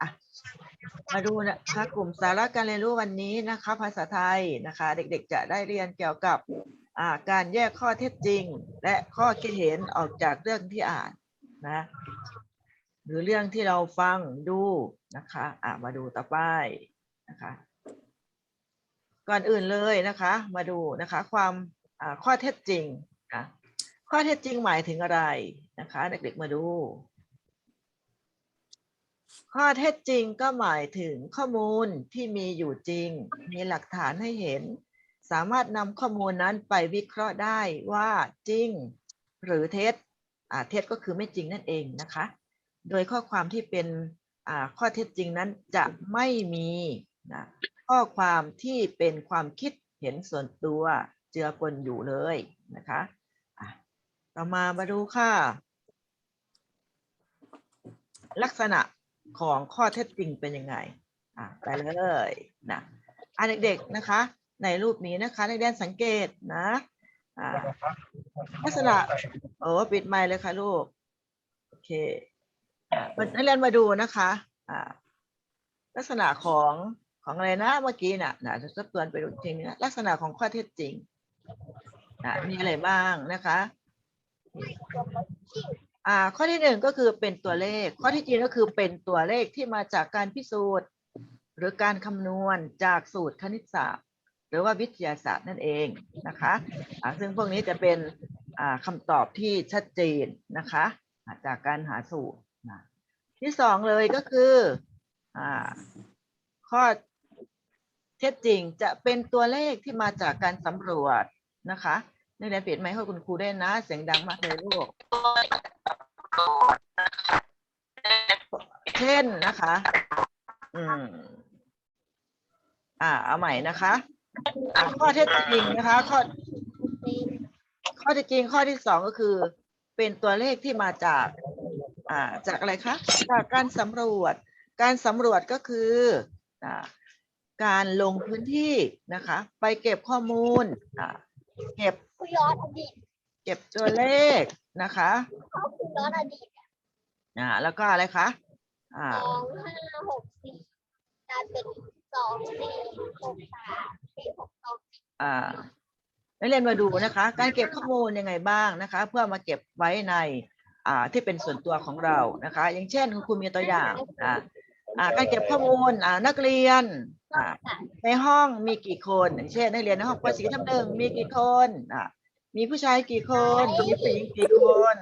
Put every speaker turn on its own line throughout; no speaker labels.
อะมาดูนะคะกลุ่มสาระการเรียนรู้วันนี้นะคะ ภาษาไทยนะคะ เด็กๆจะได้เรียนเกี่ยวกับการแยกข้อเท็จจริง และข้อคิดเห็นออกจากเรื่องที่อ่านนะหรือเรื่องที่เราฟังดูนะคะอะมาดูต่อไปนะคะ ก่อนอื่นเลยนะคะ มาดูนะคะ ความข้อเท็จจริงนะข้อเท็จจริงหมายถึงอะไรนะคะ เด็กๆมาดู ข้อเท็จจริงก็หมายถึงข้อมูลที่มีอยู่จริง มีหลักฐานให้เห็น สามารถนำข้อมูลนั้นไปวิเคราะห์ได้ว่าจริง หรือเท็จเท็จก็คือไม่จริงนั่นเองนะคะ โดยข้อความที่เป็นข้อเท็จจริงนั้นจะไม่มีนะข้อความที่เป็นความคิดเห็นส่วนตัวเจือปนอยู่เลยนะคะอะต่อมามาดูค่ะ ลักษณะ ของข้อเท็จจริงเป็นยังไงอะไปเลยนะอะเด็กๆนะคะ ในรูปนี้นะคะนักเรียนสังเกตนะอ่าลักษณะโอ้ปิดไมค์เลยค่ะลูกโอเคอะนักเรียนมาดูนะคะอ่าลักษณะของของอะไรนะเมื่อกี้น่ะนะจะทบทวนไปดูจริงนะลักษณะของข้อเท็จจริงนะมีอะไรบ้างนะคะ อ่าข้อที่หนึ่งก็คือเป็นตัวเลข ข้อที่จริงก็คือเป็นตัวเลขที่มาจากการพิสูจน์ หรือการคำนวณจากสูตรคณิตศาสตร์ หรือว่าวิทยาศาสตร์นั่นเองนะคะอ่าซึ่งพวกนี้จะเป็นอ่าคำตอบที่ชัดเจนนะคะจากการหาสูตรนะที่สองเลยก็คืออ่าข้อเท็จจริงจะเป็นตัวเลขที่มาจากการสำรวจนะคะ ในเรียนปิดไมค์ให้คุณครูได้วยนะ เสียงดังมากเลยลูก เช่นนะคะ อืม อ่า เอาใหม่นะคะอ่าข้อเท็จจริงนะคะ ข้อ ข้อเท็จจริงข้อที่สองก็คือ เป็นตัวเลขที่มาจาก อ่า จากอะไรคะ จากการสำรวจ การสำรวจก็คือ อ่า การลงพื้นที่นะคะ ไปเก็บข้อมูล อ่า เก็บ
คือย้อนอดีต
เก็บตัวเลขนะคะ
เขาคือย้อนอดีต
อ่าแล้วก็อะไรคะอ่า
สองห้าหกสี่กลายเป็นสองสี่หกสามสี่หกสอง
อ่านักเรียนมาดูนะคะ การเก็บข้อมูลยังไงบ้างนะคะ เพื่อมาเก็บไว้ในอ่าที่เป็นส่วนตัวของเรานะคะ อย่างเช่นคุณครูมีตัวอย่างอ่า อ่าการเก็บข้อมูลอ่านักเรียนอ่าในห้องมีกี่คนอย่างเช่นนักเรียนในห้องปสีทับหนึ่งมีกี่คนอ่ามีผู้ชายกี่คนมีผู้หญิงกี่คน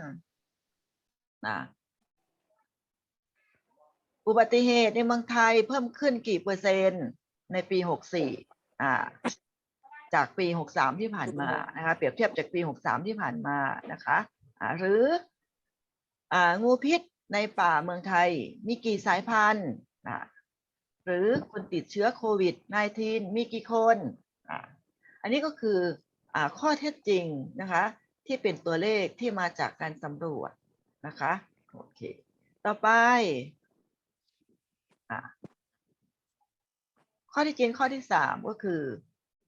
นะอุบัติเหตุในเมืองไทยเพิ่มขึ้นกี่เปอร์เซ็นต์ในปีหกสี่อ่าจากปี63ที่ผ่านมานะคะเปรียบเทียบจากปี63ที่ผ่านมานะคะอ่าหรืออ่างูพิษในป่าเมืองไทยมีกี่สายพันธุ์ อ่าหรือคนติดเชื้อโควิด -19 มีกี่คนอ่าอันนี้ก็คืออข้อเท็จจริงนะคะ ที่เป็นตัวเลขที่มาจากการสำรวจนะคะโอเคต่อไปอข้อที่จริงข้อที่สามก็คือ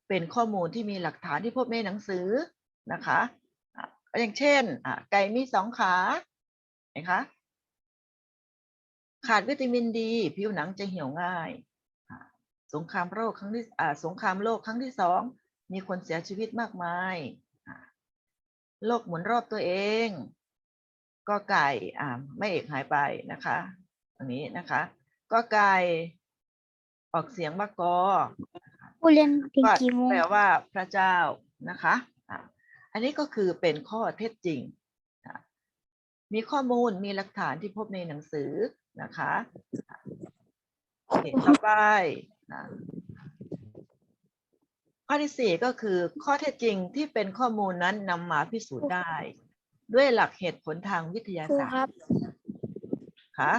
เป็นข้อมูลที่มีหลักฐานที่พบในหนังสือนะคะอะอย่างเช่นไก่มีสองขาเห็นคะ ขาดวิตามินดี ผิวหนังจะเหี่ยวง่ายอะสงครามโรคครั้งที่อ่าสงครามโลกครั้งที่สองมีคนเสียชีวิตมากมายอะโลกหมุนรอบตัวเอง ก็ไก่อ่าไม่เอกหายไปนะคะตรงนี้นะคะ ก็ไก่ออกเสียงว่ากอ
ผู้เรียนถึง
ก็
กี่โมง
แปลว่าพระเจ้านะคะอะอันนี้ก็คือเป็นข้อเท็จจริงอะมีข้อมูลมีหลักฐานที่พบในหนังสือ นะคะอะโอเคต่อไปนะข้อที่สี่ก็คือข้อเท็จจริงที่เป็นข้อมูลนั้นนำมาพิสูจน์ได้ ด้วยหลักเหตุผลทางวิทยา
ครู
ศาสตร์
ครับ
คะ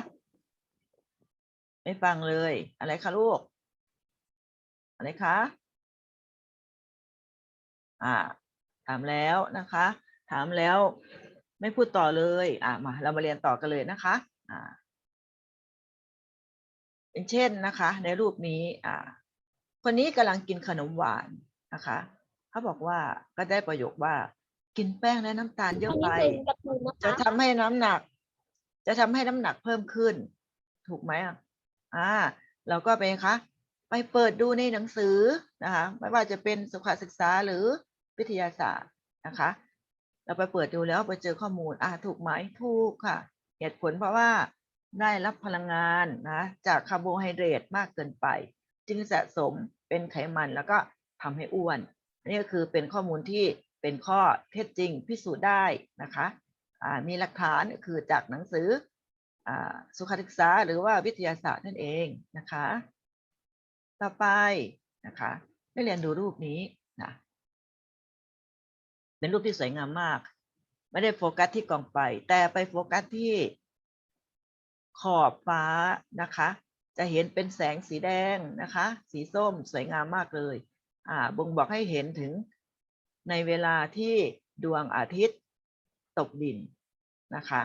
ไม่ฟังเลย อะไรคะลูก อะไรคะ อ่า ถามแล้วนะคะ ถามแล้วไม่พูดต่อเลย อ่ามา เรามาเรียนต่อกันเลยนะคะ อ่า เป็นเช่นนะคะ ในรูปนี้อ่าคนนี้กำลังกินขนมหวานนะคะเขาบอกว่าก็ได้ประโยคว่า กินแป้งและน้ำตาลเยอะไป
เป็นการ์ตูนนะ
จะ
คะ
ทำให้น้ำหนัก จะทำให้น้ำหนักเพิ่มขึ้น ถูกไหมอะอ่าเราก็ไปคะไปเปิดดูในหนังสือนะคะไม่ว่าจะเป็นสุขศึกษาหรือวิทยาศาสตร์นะคะ เราไปเปิดดูแล้วไปเจอข้อมูลอ่าถูกไหมถูกค่ะ เหตุผลเพราะว่า ได้รับพลังงานนะจากคาร์โบไฮเดรตมากเกินไป จึงสะสมเป็นไขมันแล้วก็ทำให้อ้วนนนี่ก็คือเป็นข้อมูลที่เป็นข้อเท็จจริงพิสูจน์ได้นะคะมีหลักฐานคือจากหนังสืออสุขศึกษาหรือว่าวิทยาศาสตร์นั่นเองนะคะ ต่อไปนะคะได้เรียนดูรูปนี้นะเป็นรูปที่สวยงามมาก ไม่ได้โฟกัสที่กองไฟแต่ไปโฟกัสที่ ขอบฟ้านะคะ จะเห็นเป็นแสงสีแดงนะคะ สีส้มสวยงามมากเลยอ่าบ่งบอกให้เห็นถึงในเวลาที่ดวงอาทิตย์ตกดินนะคะ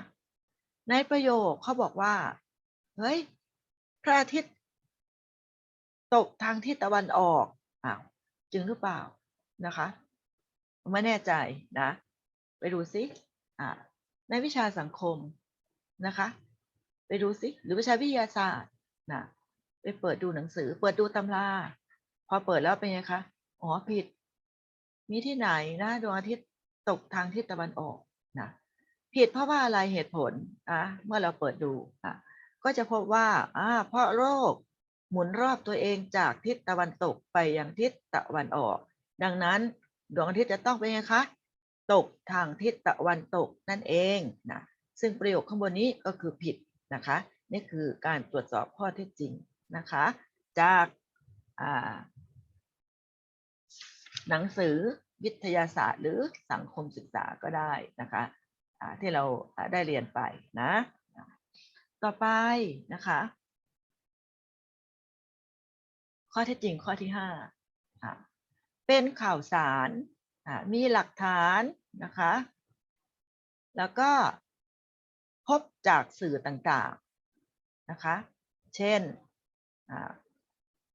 ในประโยคเขาบอกว่า เฮ้ย พระอาทิตย์ ตกทางทิศตะวันออกอ้าวจริงหรือเปล่านะคะไม่แน่ใจนะ ไปดูซิอ่าในวิชาสังคมนะคะ ไปดูซิหรือวิชาวิทยาศาสตร์นะไปเปิดดูหนังสือ เปิดดูตำรา พอเปิดแล้วเป็นไงคะอ๋อผิด มีที่ไหนนะดวงอาทิตย์ตกทางทิศตะวันออกนะผิดเพราะว่าอะไรเหตุผลอะเมื่อเราเปิดดูอะก็จะพบว่าอ่าเพราะโลกหมุนรอบตัวเองจากทิศตะวันตกไปยังทิศตะวันออก ดังนั้นดวงอาทิตย์จะต้องเป็นไงคะตกทางทิศตะวันตกนั่นเองนะซึ่งประโยคข้างบนนี้ก็คือผิด นะคะ นี่คือการตรวจสอบข้อเท็จจริงนะคะ จากาหนังสือวิทยาศาสตร์หรือสังคมศึกษาก็ได้นะคะที่เราได้เรียนไปนะ ต่อไปนะคะ ข้อเท็จจริงข้อที่ห้าเป็นข่าวสารมีหลักฐานนะคะ แล้วก็ พบจากสื่อต่างๆนะคะ เช่น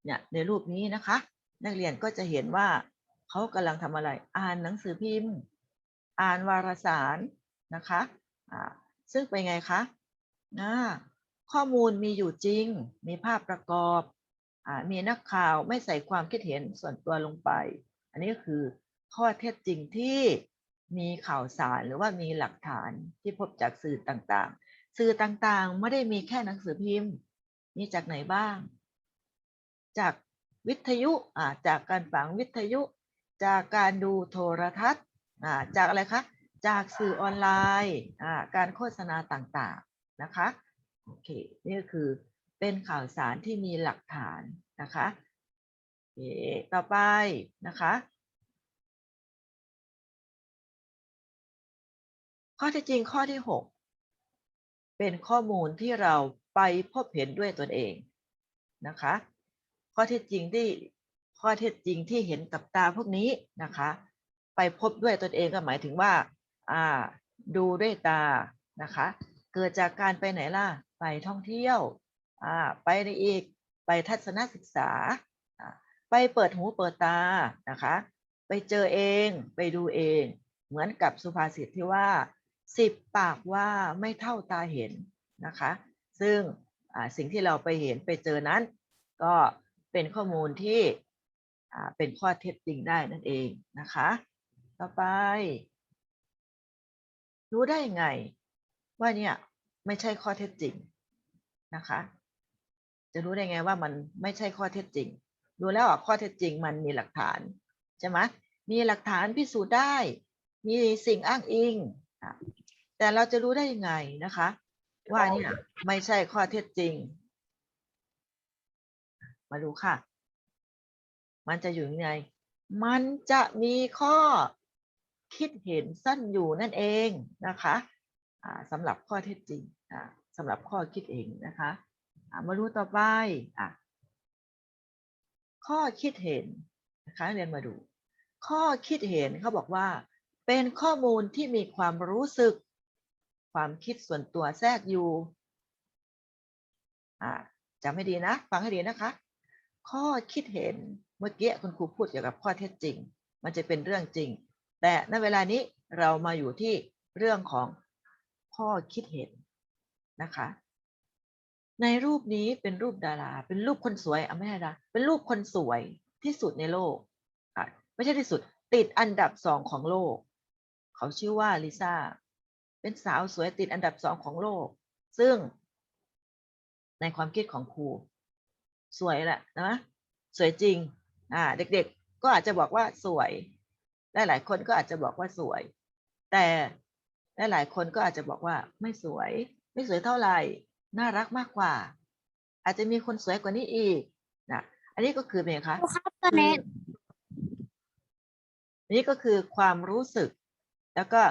เนี่ยในรูปนี้นะคะ นักเรียนก็จะเห็นว่าเขากำลังทำอะไร อ่านหนังสือพิมพ์ อ่านวารสารนะคะซึ่งเป็นไงคะข้อมูลมีอยู่จริง มีภาพประกอบอมีนักข่าวไม่ใส่ความคิดเห็นส่วนตัวลงไป อันนี้ก็คือข้อเท็จจริงที่ มีข่าวสารหรือว่ามีหลักฐานที่พบจากสื่อต่างๆ สื่อต่างๆ ไม่ได้มีแค่หนังสือพิมพ์ มีจากไหนบ้าง จากวิทยุอ่าจากการฝังวิทยุ จากการดูโทรทัศน์อ่าจากอะไรคะ จากสื่อออนไลน์อ่าการโฆษณาต่างๆนะคะ โอเค นี่ก็คือเป็นข่าวสารที่มีหลักฐานนะคะโอเคต่อไปนะคะ ข้อเที่จริงข้อที่ 6 เป็นข้อมูลที่เราไปพบเห็นด้วยตนเองนะคะ ข้อเท็จจริงที่ข้อเท็จจริงที่เห็นกับตาพวกนี้นะคะ ไปพบด้วยตนเองก็หมายถึงว่าอ่าดูด้วยตานะคะ เกิดจากการไปไหนล่ะไปท่องเที่ยวอ่าไปในอีกไปทัศนศึกษา ไปเปิดหูเปิดตานะคะ ไปเจอเองไปดูเอง เหมือนกับสุภาษิตที่ว่า สิบปากว่าไม่เท่าตาเห็นนะคะ ซึ่งสิ่งที่เราไปเห็นไปเจอนั้น ก็เป็นข้อมูลที่เป็นข้อเท็จจริงได้นั่นเองนะคะ ต่อไป รู้ได้ยังไง ว่าเนี่ยไม่ใช่ข้อเท็จจริงนะคะ จะรู้ได้ไงว่ามันไม่ใช่ข้อเท็จจริง ดูแล้วอะข้อเท็จจริงมันมีหลักฐานใช่ไหมมีหลักฐานพิสูจน์ได้ มีสิ่งอ้างอิง แต่เราจะรู้ได้ยังไงนะคะ ว่าเนี่ยไม่ใช่ข้อเท็จจริง มาดูค่ะ มันจะอยู่ยังไง มันจะมีข้อคิดเห็นสั้นอยู่นั่นเองนะคะสำหรับข้อเท็จจริงสำหรับข้อคิดเองนะคะมาดูต่อไปอข้อคิดเห็นนะคะเรียนมาดู ข้อคิดเห็นเขาบอกว่า เป็นข้อมูลที่มีความรู้สึก ความคิดส่วนตัวแทรกอยู่จำให้ดีนะ ฟังให้ดีนะคะ ข้อคิดเห็นเมื่อกี้คุณครูพูดเกี่ยวกับข้อเท็จจริง มันจะเป็นเรื่องจริง แต่ณเวลานี้เรามาอยู่ที่เรื่องของข้อคิดเห็นนะคะ ในรูปนี้เป็นรูปดารา เป็นรูปคนสวยอะไม่ใช่นะเป็นรูปคนสวยที่สุดในโลกอะไม่ใช่ที่สุด ติดอันดับสองของโลก เขาชื่อว่าลิซ่า เป็นสาวสวยติดอันดับสองของโลก ซึ่ง ในความคิดของครู สวยแหละนะสวยจริง อ่า เด็กๆ ก็อาจจะบอกว่าสวยหลายๆคนก็อาจจะบอกว่าสวย แต่หลายๆคนก็อาจจะบอกว่า ไม่สวย ไม่สวยเท่าไหร่ น่ารักมากกว่า อาจจะมีคนสวยกว่านี้อีกนะอันนี้ก็คือเป็นไงคะ
ครูครับตอนนี้
นี่ก็คือความรู้สึก แล้วก็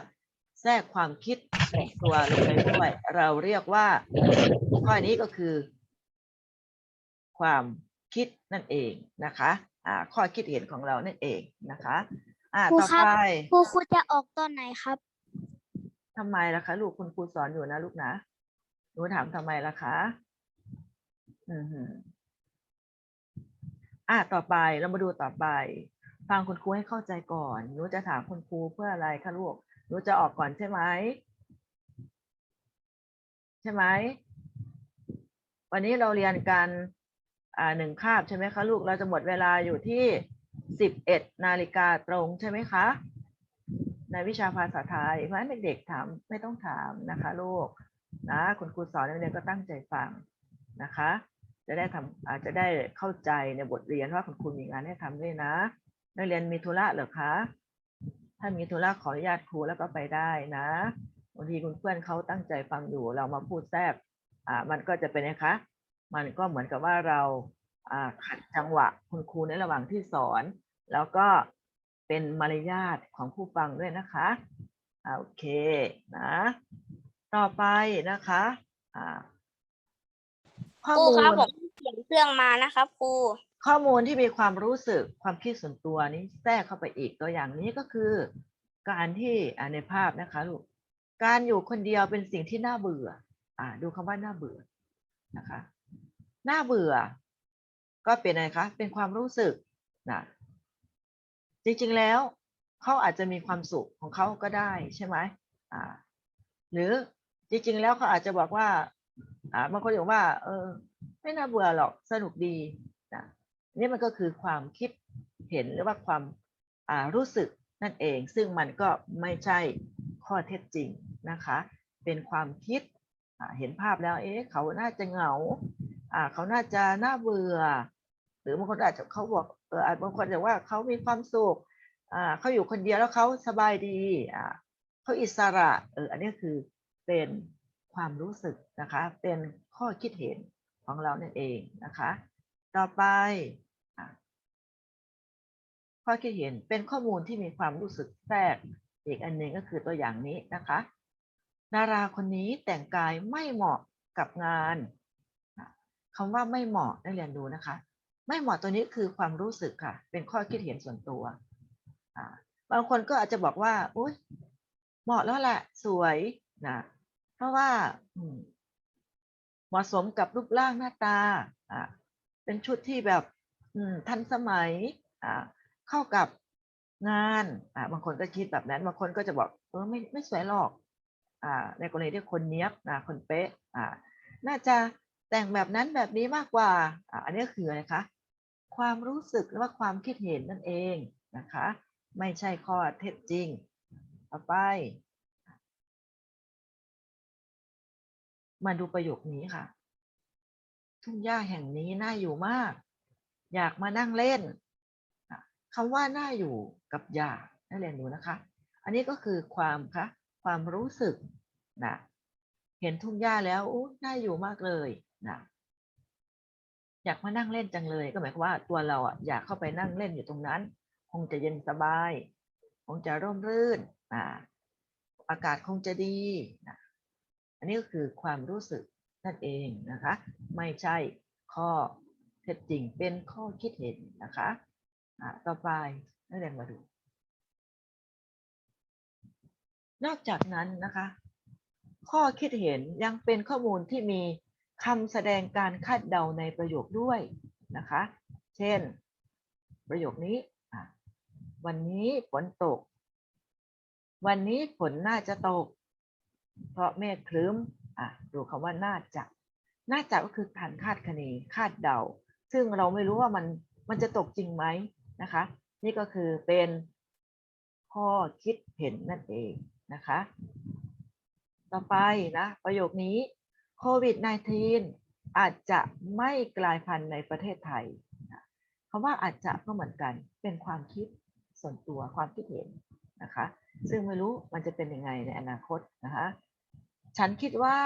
แทรกความคิดส่วนตัวลงไปด้วยเราเรียกว่าข้อนี้ก็คือ ความคิดนั่นเองนะคะอ่าข้อคิดเห็นของเรานั่นเองนะคะอ่า
ครู
ต่อ
ครับ
ไป
ครูครูจะออกตอนไหนครับ
ทำไมล่ะคะ ลูกคุณครูสอนอยู่นะลูกนะหนูถามทำไมล่ะคะ อือหืออะต่อไปเรามาดูต่อไป ฟังคุณครูให้เข้าใจก่อนหนูจะถามคุณครูเพื่ออะไรคะลูกหนูจะออกก่อนใช่ไหมใช่ไหมวันนี้เราเรียนกันอ่าหนึ่งคาบใช่ไหมคะลูกเราจะหมดเวลาอยู่ที่สิบเอ็ดนาฬิกาตรงใช่ไหมคะในวิชาภาษาไทยเพราะนั้นเด็กๆถามไม่ต้องถามนะคะลูกนะคุณครูสอนเรียนก็ตั้งใจฟังนะคะ จะได้ทำอาจจะได้เข้าใจในบทเรียนว่าคุณครูมีงานให้ทำด้วยนะ นักเรียนมีธุระเหรอคะ ถ้ามีธุระขออนุญาตครูแล้วก็ไปได้นะบางทีคุณเพื่อนเขาตั้งใจฟังอยู่เรามาพูดแทรกอ่ามันก็จะเป็นนะคะ มันก็เหมือนกับว่าเราอ่าขัดจังหวะคุณครูในระหว่างที่สอน แล้วก็เป็นมารยาทของผู้ฟังด้วยนะคะโอเคนะ ต่อไปนะคะอ่าข้อ
ครู
มู
ครับผมเสียงเครื่องมานะครับครู
ข้อมูลที่มีความรู้สึกความคิดส่วนตัวนี้แทรกเข้าไปอีกตัวอย่างนี้ก็คือ การที่ในภาพนะคะลูกการอยู่คนเดียวเป็นสิ่งที่น่าเบื่อ อ่า ดูคำว่าน่าเบื่อนะคะน่าเบื่อ ก็เป็นอะไรคะ เป็นความรู้สึกนะจริงๆแล้วเขาอาจจะมีความสุขของเขาก็ได้ใช่ไหมอ่า หรือจริงๆแล้วเขาอาจจะบอกว่า อ่าบางคนบอกว่า เออ ไม่น่าเบื่อหรอกสนุกดี นี่มันก็คือความคิดเห็นหรือว่าความารู้สึกนั่นเอง ซึ่งมันก็ไม่ใช่ข้อเท็จจริงนะคะ เป็นความคิดเห็นภาพแล้ว เอ๊ะเขาน่าจะเหงาเขาน่าจะน่าเบื่อ หรือบางคนอาจจะเขาบอกเอออาจบางคนจะว่าเขามีความสุขเขาอยู่คนเดียวแล้วเขาสบายดีเขาอิสระเอออันนี้คือเป็นความรู้สึกนะคะ เป็นข้อคิดเห็นของเรานั่นเองนะคะ ต่อไป อะข้อคิดเห็นเป็นข้อมูลที่มีความรู้สึกแทรก อีกอันหนึ่งก็คือตัวอย่างนี้นะคะ ดาราคนนี้แต่งกายไม่เหมาะกับงานคำว่าไม่เหมาะนักเรียนดูนะคะ ไม่เหมาะตัวนี้คือความรู้สึกค่ะ เป็นข้อคิดเห็นส่วนตัวบางคนก็อาจจะบอกว่าอุ้ยเหมาะแล้วแหละสวยนะเพราะว่าเหมาะสมกับรูปร่างหน้าตาเป็นชุดที่แบบทันสมัยอ่า เข้ากับงานอ่าบางคนก็คิดแบบนั้นบางคนก็จะบอกเออไม่ไม่สวยหรอกอ่าในกรณีที่คนเนี้ยบนะคนเป๊ะอ่าน่าจะแต่งแบบนั้นแบบนี้มากกว่าอ่าอันนี้คืออะไรคะความรู้สึกหรือว่าความคิดเห็นนั่นเองนะคะ ไม่ใช่ข้อเท็จจริงต่อไป มาดูประโยคนี้ค่ะ ทุ่งหญ้าแห่งนี้น่าอยู่มาก อยากมานั่งเล่น คำว่าน่าอยู่กับอยากนักเรียนดูนะคะ อันนี้ก็คือความคะความรู้สึกนะเห็นทุ่งหญ้าแล้วอู้น่าอยู่มากเลยนะอยากมานั่งเล่นจังเลย ก็หมายความว่าตัวเราอะอยากเข้าไปนั่งเล่นอยู่ตรงนั้น คงจะเย็นสบาย คงจะร่มรื่นอ่าอากาศคงจะดีนะอันนี้ก็คือความรู้สึกนั่นเองนะคะ ไม่ใช่ข้อเท็จจริงเป็นข้อคิดเห็นนะคะอะ ต่อไปนักเรียนมาดู นอกจากนั้นนะคะ ข้อคิดเห็นยังเป็นข้อมูลที่มีคำแสดงการคาดเดาในประโยคด้วยนะคะ เช่น ประโยคนี้ วันนี้ฝนตก วันนี้ฝนน่าจะตก เพราะเมฆครึ้มอะดูคำว่าน่าจะ น่าจะก็คือการคาดคะเนคาดเดา ซึ่งเราไม่รู้ว่ามันมันจะตกจริงไหม นะคะ นี่ก็คือเป็นข้อคิดเห็นนั่นเองนะคะ ต่อไปนะประโยคนี้โควิด -19 อาจจะไม่กลายพันธุ์ในประเทศไทยนะคำว่าอาจจะก็เหมือนกันเป็นความคิดส่วนตัวความคิดเห็นนะคะ ซึ่งไม่รู้มันจะเป็นยังไงในอนาคตนะคะฉันคิดว่า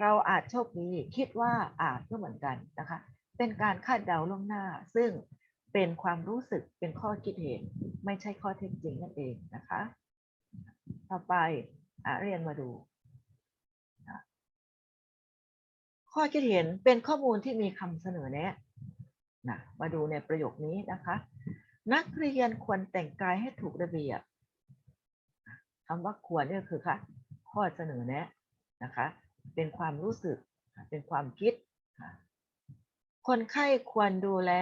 เราอาจโชคดีคิดว่าอาจก็เหมือนกันนะคะ เป็นการคาดเดาล่วงหน้า ซึ่ง เป็นความรู้สึกเป็นข้อคิดเห็น ไม่ใช่ข้อเท็จจริงนั่นเองนะคะ ต่อไปอะเรียนมาดู ข้อคิดเห็นเป็นข้อมูลที่มีคำเสนอแนะนะมาดูในประโยคนี้นะคะ นักเรียนควรแต่งกายให้ถูกระเบียบคำว่าควรเนี่ยคือค่ะข้อเสนอแนะนะคะ เป็นความรู้สึกเป็นความคิด คนไข้ควรดูแล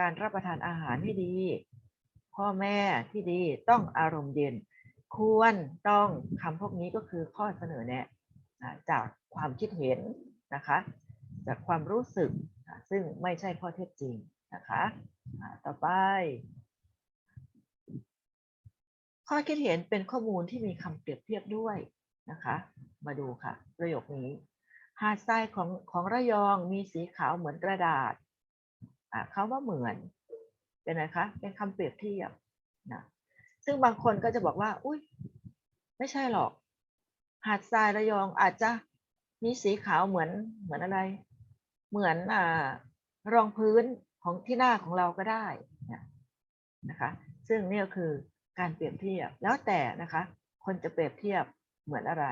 การรับประทานอาหารให้ดี พ่อแม่ที่ดีต้องอารมณ์เย็น ควรต้องคำพวกนี้ก็คือข้อเสนอแนะจากความคิดเห็นนะคะ จากความรู้สึกซึ่งไม่ใช่ข้อเท็จจริงนะคะต่อไป ข้อคิดเห็นเป็นข้อมูลที่มีคำเปรียบเทียบด้วยนะคะ มาดูค่ะ ประโยคนี้ หาดทรายของของระยองมีสีขาวเหมือนกระดาษอ่าเขาว่าเหมือน เป็นไงคะ เป็นคำเปรียบเทียบนะซึ่งบางคนก็จะบอกว่า อุ้ยไม่ใช่หรอก หาดทรายระยองอาจจะมีสีขาวเหมือนเหมือนอะไร เหมือนอ่ารองพื้นของที่หน้าของเราก็ได้นะนะคะ ซึ่งนี่ก็คือการเปรียบเทียบแล้วแต่นะคะ คนจะเปรียบเทียบเหมือนอะไร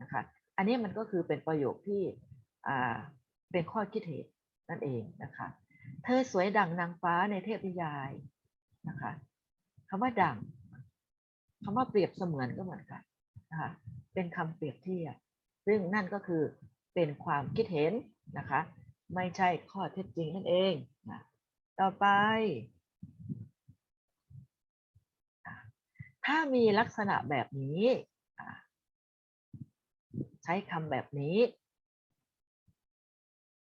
นะคะ อันนี้มันก็คือเป็นประโยคที่เป็นข้อคิดเห็นนั่นเองนะคะ เธอสวยดั่งนางฟ้าในเทพนิยายนะคะคำว่าดั่งคำว่าเปรียบเสมือนก็เหมือนกันนะคะเป็นคำเปรียบเทียบซึ่งนั่นก็คือเป็นความคิดเห็นนะคะ ไม่ใช่ข้อเท็จจริงนั่นเองนะต่อไป ถ้ามีลักษณะแบบนี้ ใช้คำแบบนี้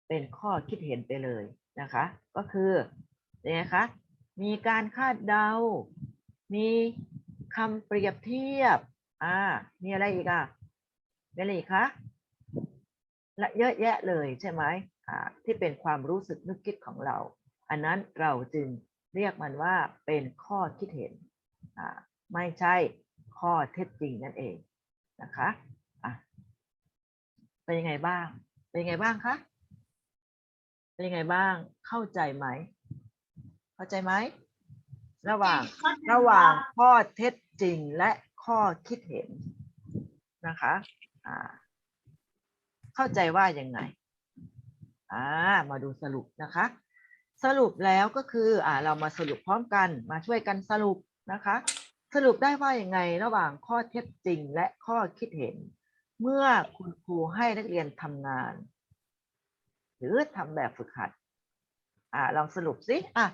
เป็นข้อคิดเห็นไปเลยนะคะ ก็คือเนี่ยนะคะมีการคาดเดา มีคำเปรียบเทียบ อ่า มีอะไรอีกอะมีอะไรอีกคะและเยอะแยะเลยใช่ไหมอ่า ที่เป็นความรู้สึกนึกคิดของเรา อันนั้นเราจึงเรียกมันว่าเป็นข้อคิดเห็น อ่า ไม่ใช่ข้อเท็จจริงนั่นเองนะคะอะ เป็นยังไงบ้าง เป็นยังไงบ้างคะ เป็นยังไงบ้าง เข้าใจไหม เข้าใจไหม ระหว่าง ระหว่างข้อเท็จจริงและข้อคิดเห็นนะคะ อ่า เข้าใจว่ายังไง อ่า มาดูสรุปนะคะ สรุปแล้วก็คือ อ่า เรามาสรุปพร้อมกัน มาช่วยกันสรุปนะคะ สรุปได้ว่าอย่างไง ระหว่างข้อเท็จจริงและข้อคิดเห็น เมื่อคุณครูให้นักเรียนทำงาน หรือทำแบบฝึกหัด อ่าลองสรุปสิอะ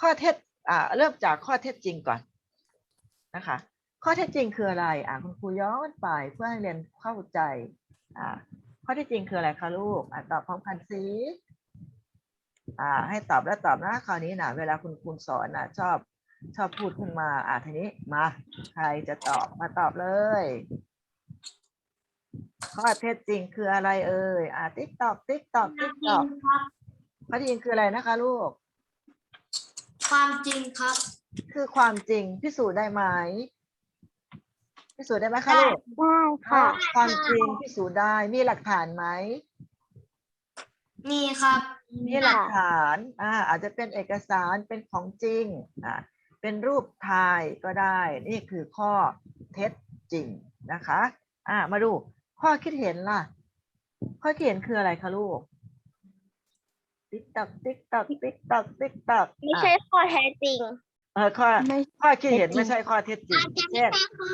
ข้อเท็จอ่าเริ่มจากข้อเท็จจริงก่อนนะคะ ข้อเท็จจริงคืออะไร อ่าคุณครูย้อนไปเพื่อให้เรียนเข้าใจ อ่า ข้อเท็จจริงคืออะไรคะลูกอ่าตอบพร้อมกันสิอ่า ให้ตอบแล้วตอบนะคราวนี้นะเวลาคุณครูสอนนะชอบชอบพูดขึ้นมา อ่าทีนี้มา ใครจะตอบมาตอบเลย ข้อเท็จจริงคืออะไรเอ่ย อ่าติ๊กตอกติ๊กตอกติ๊กตอก
ครับ
ข้อเท็จจริงคืออะไรนะคะลูก
ความจริงครับ
คือความจริงพิสูจน์ได้ไหมพิสูจน์ได้ไหมคะลูก
ได้ค่ะ
อ่าความจริงพิสูจน์ได้มีหลักฐานไหม
มีครับ
มีหลักฐานอ่าอาจจะเป็นเอกสารเป็นของจริงอ่าเป็นรูปถ่ายก็ได้ นี่คือข้อเท็จจริงนะคะ อ่ามาดู ข้อคิดเห็นล่ะ ข้อคิดเห็นคืออะไรคะลูก ติ๊กตอกติ๊กตอกติ๊กตอกติ๊กตอก
ไม่ใช่ข้อแท้จริง
เออข้อ
ไม่
ข้อคิดเห็นไม่ใช่ข้อเท็จจริง
อาจจะไม่
เช่น
ใช่ข้อ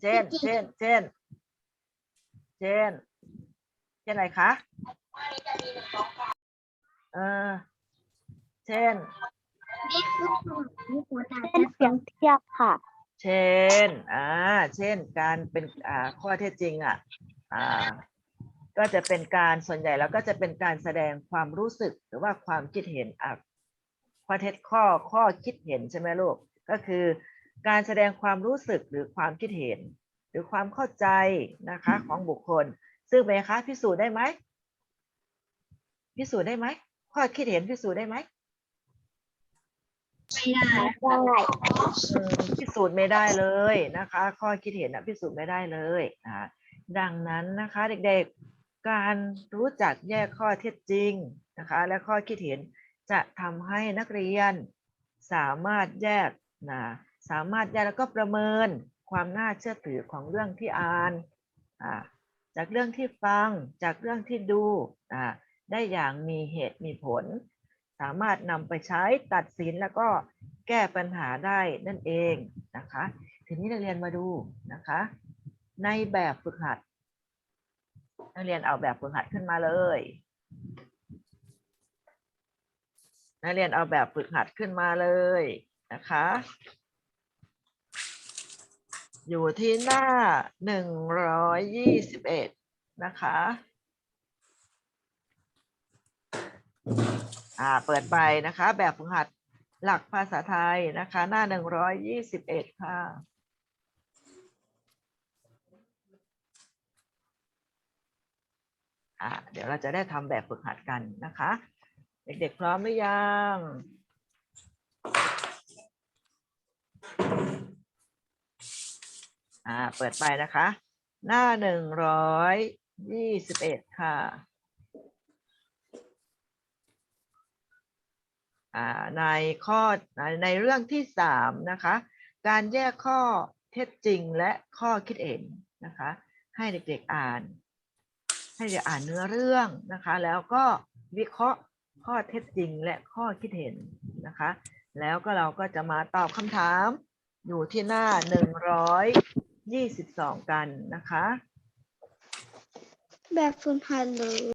เช่น เช่น เช่น เช่น เช่นอะไรคะเออ เช่น
นี่คือนี่คือการ
เป็นเสียงเทียบค่ะ
เช่น อ่า เช่น การเป็น อ่า ข้อเท็จจริง อะอ่า ก็จะเป็นการส่วนใหญ่แล้วก็จะเป็นการแสดงความรู้สึกหรือว่าความคิดเห็นอะข้อเท็จข้อข้อคิดเห็นใช่ไหมลูกก็คือการแสดงความรู้สึกหรือความคิดเห็น หรือความเข้าใจนะคะของบุคคล ซึ่งเป็นไงคะพิสูจน์ได้ไหมพิสูจน์ได้ไหมข้อคิดเห็นพิสูจน์ได้ไหม
ไม่ได้ได้
อืมพิสูจน์ไม่ได้เลยนะคะ ข้อคิดเห็นนะพิสูจน์ไม่ได้เลยอ่า ดังนั้นนะคะเด็กๆ การรู้จักแยกข้อเท็จจริงนะคะและข้อคิดเห็นจะทำให้นักเรียนสามารถแยกนะสามารถแยกแล้วก็ประเมินความน่าเชื่อถือของเรื่องที่อ่านจากเรื่องที่ฟังจากเรื่องที่ดูได้อย่างมีเหตุมีผล สามารถนำไปใช้ตัดสินแล้วก็แก้ปัญหาได้นั่นเองนะคะ ทีนี้นักเรียนมาดูนะคะ ในแบบฝึกหัด นักเรียนเอาแบบฝึกหัดขึ้นมาเลย นักเรียนเอาแบบฝึกหัดขึ้นมาเลยนะคะ อยู่ที่หน้าหนึ่งร้อยยี่สิบเอ็ดนะคะอ่าเปิดไปนะคะ แบบฝึกหัดหลักภาษาไทยนะคะ หน้าหนึ่งร้อยยี่สิบเอ็ดค่ะ อ่าเดี๋ยวเราจะได้ทำแบบฝึกหัดกันนะคะ เด็กๆพร้อมหรือยัง อ่า เปิดไปนะคะ หน้าหนึ่งร้อยยี่สิบเอ็ดค่ะ อ่า ในข้อ ในในเรื่องที่สามนะคะ การแยกข้อเท็จจริงและข้อคิดเห็นนะคะ ให้เด็กๆอ่าน ให้เด็กอ่านเนื้อเรื่องนะคะ แล้วก็วิเคราะห์ข้อเท็จจริงและข้อคิดเห็นนะคะ แล้วก็เราก็จะมาตอบคำถามอยู่ที่หน้าหนึ่งร้อยยี่สิบสองกันนะคะ
แบบฝึกหัดหรือ